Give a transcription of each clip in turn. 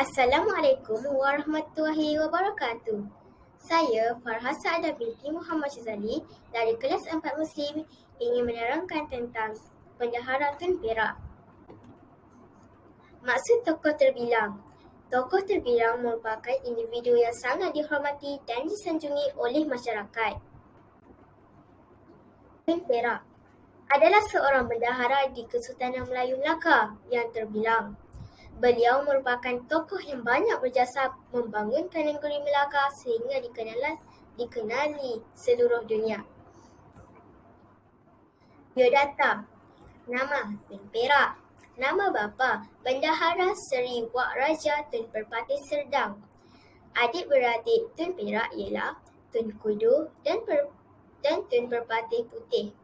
Assalamualaikum warahmatullahi wabarakatuh. Saya Farhasa Ada binti Muhammad Syazali dari kelas 4 Muslim ingin menerangkan tentang Bendahara Tun Perak. Maksud tokoh terbilang Tokoh terbilang merupakan individu yang sangat dihormati dan disanjungi oleh masyarakat. Tun Perak adalah seorang bendahara di Kesultanan Melayu Melaka yang terbilang Beliau merupakan tokoh yang banyak berjasa membangunkan negeri Melaka sehingga dikenali, dikenali seluruh dunia. Biodata Nama Tun Perak. Nama bapa Bendahara Seri Wak Raja Tun Perpati Serdang. Adik beradik Tun Perak ialah Tun Kudu dan, per, dan Tun Perpati Putih.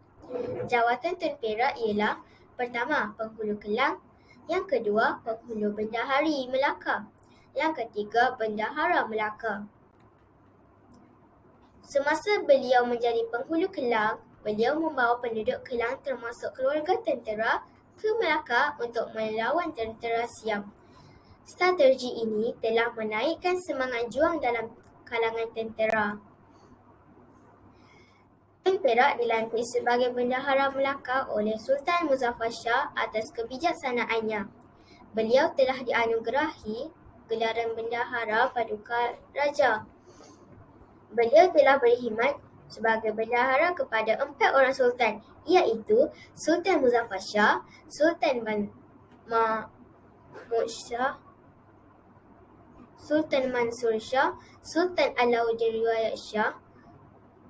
Jawatan Tun Perak ialah Pertama, Penghulu Kelang yang kedua, penghulu bendahari Melaka. Yang ketiga, bendahara Melaka. Semasa beliau menjadi penghulu Kelang, beliau membawa penduduk Kelang termasuk keluarga tentera ke Melaka untuk melawan tentera Siam. Strategi ini telah menaikkan semangat juang dalam kalangan tentera. Perak dilantik sebagai Bendahara Melaka oleh Sultan Muzaffar Shah atas kebijaksanaannya. Beliau telah dianugerahi gelaran Bendahara Paduka Raja. Beliau telah berkhidmat sebagai bendahara kepada empat orang sultan iaitu Sultan Muzaffar Shah, Sultan Mahmud Shah, Sultan Mansur Shah, Sultan Alauddin Riwayat Shah.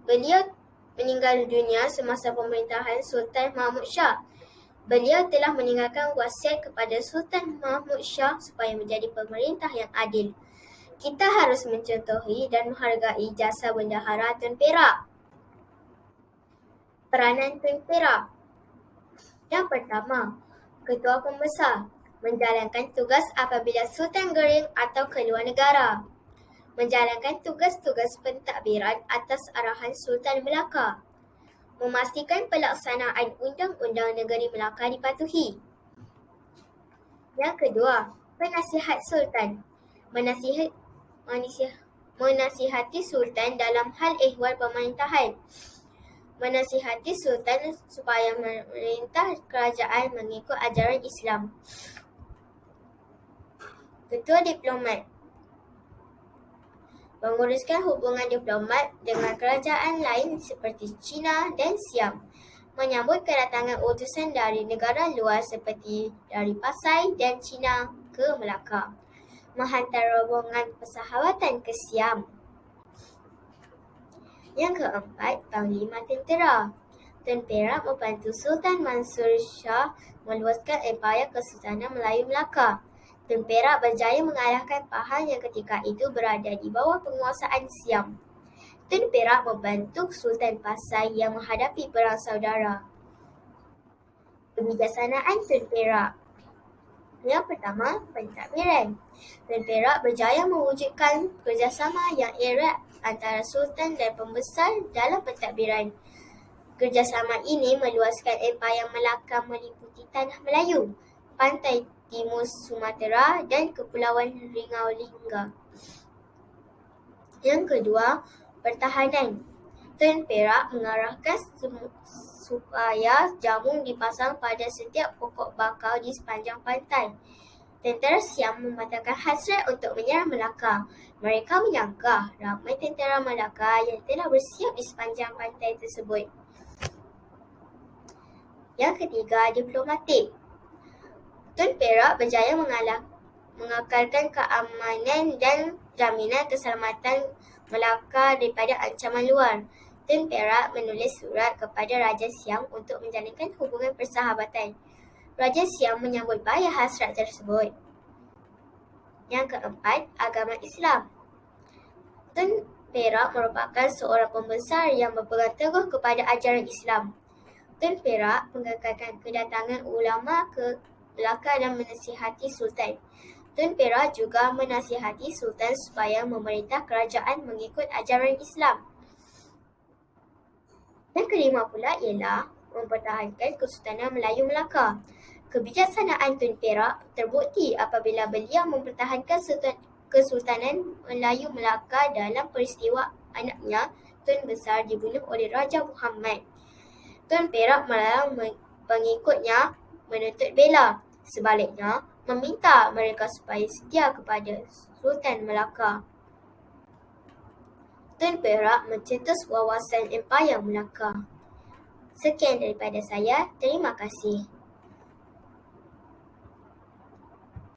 Beliau meninggal dunia semasa pemerintahan Sultan Mahmud Shah. Beliau telah meninggalkan wasiat kepada Sultan Mahmud Shah supaya menjadi pemerintah yang adil. Kita harus mencontohi dan menghargai jasa bendahara Tun Perak. Peranan Tun Perak Yang pertama, Ketua Pembesar menjalankan tugas apabila Sultan Gering atau keluar negara menjalankan tugas-tugas pentadbiran atas arahan Sultan Melaka, memastikan pelaksanaan undang-undang negeri Melaka dipatuhi. Yang kedua, penasihat Sultan. Menasihat, menasihat, menasihati Sultan dalam hal ehwal pemerintahan. Menasihati Sultan supaya memerintah kerajaan mengikut ajaran Islam. Ketua Diplomat menguruskan hubungan diplomat dengan kerajaan lain seperti China dan Siam, menyambut kedatangan utusan dari negara luar seperti dari Pasai dan China ke Melaka, menghantar rombongan persahabatan ke Siam. Yang keempat, Panglima Tentera. Tun Perak membantu Sultan Mansur Shah meluaskan empayar Kesultanan Melayu Melaka Tun Perak berjaya mengalahkan Pahang yang ketika itu berada di bawah penguasaan Siam. Tun Perak membantu Sultan Pasai yang menghadapi perang saudara. Kebijaksanaan Tun Perak Yang pertama, pentadbiran. Tun Perak berjaya mewujudkan kerjasama yang erat antara Sultan dan pembesar dalam pentadbiran. Kerjasama ini meluaskan empayar Melaka meliputi tanah Melayu, pantai Timur Sumatera dan Kepulauan Ringau Lingga. Yang kedua, pertahanan. Tun Perak mengarahkan supaya jamun dipasang pada setiap pokok bakau di sepanjang pantai. Tentera Siam membatalkan hasrat untuk menyerang Melaka. Mereka menyangka ramai tentera Melaka yang telah bersiap di sepanjang pantai tersebut. Yang ketiga, diplomatik. Tun Perak berjaya mengalah, mengekalkan keamanan dan jaminan keselamatan Melaka daripada ancaman luar. Tun Perak menulis surat kepada Raja Siam untuk menjalinkan hubungan persahabatan. Raja Siam menyambut baik hasrat tersebut. Yang keempat, agama Islam. Tun Perak merupakan seorang pembesar yang berpegang teguh kepada ajaran Islam. Tun Perak mengekalkan kedatangan ulama ke Melaka dan menasihati Sultan. Tun Perak juga menasihati Sultan supaya memerintah kerajaan mengikut ajaran Islam. Yang kelima pula ialah mempertahankan Kesultanan Melayu Melaka. Kebijaksanaan Tun Perak terbukti apabila beliau mempertahankan Kesultanan Melayu Melaka dalam peristiwa anaknya Tun Besar dibunuh oleh Raja Muhammad. Tun Perak melarang pengikutnya menuntut bela. Sebaliknya, meminta mereka supaya setia kepada Sultan Melaka. Tun Perak mencetus wawasan Empayar Melaka. Sekian daripada saya. Terima kasih.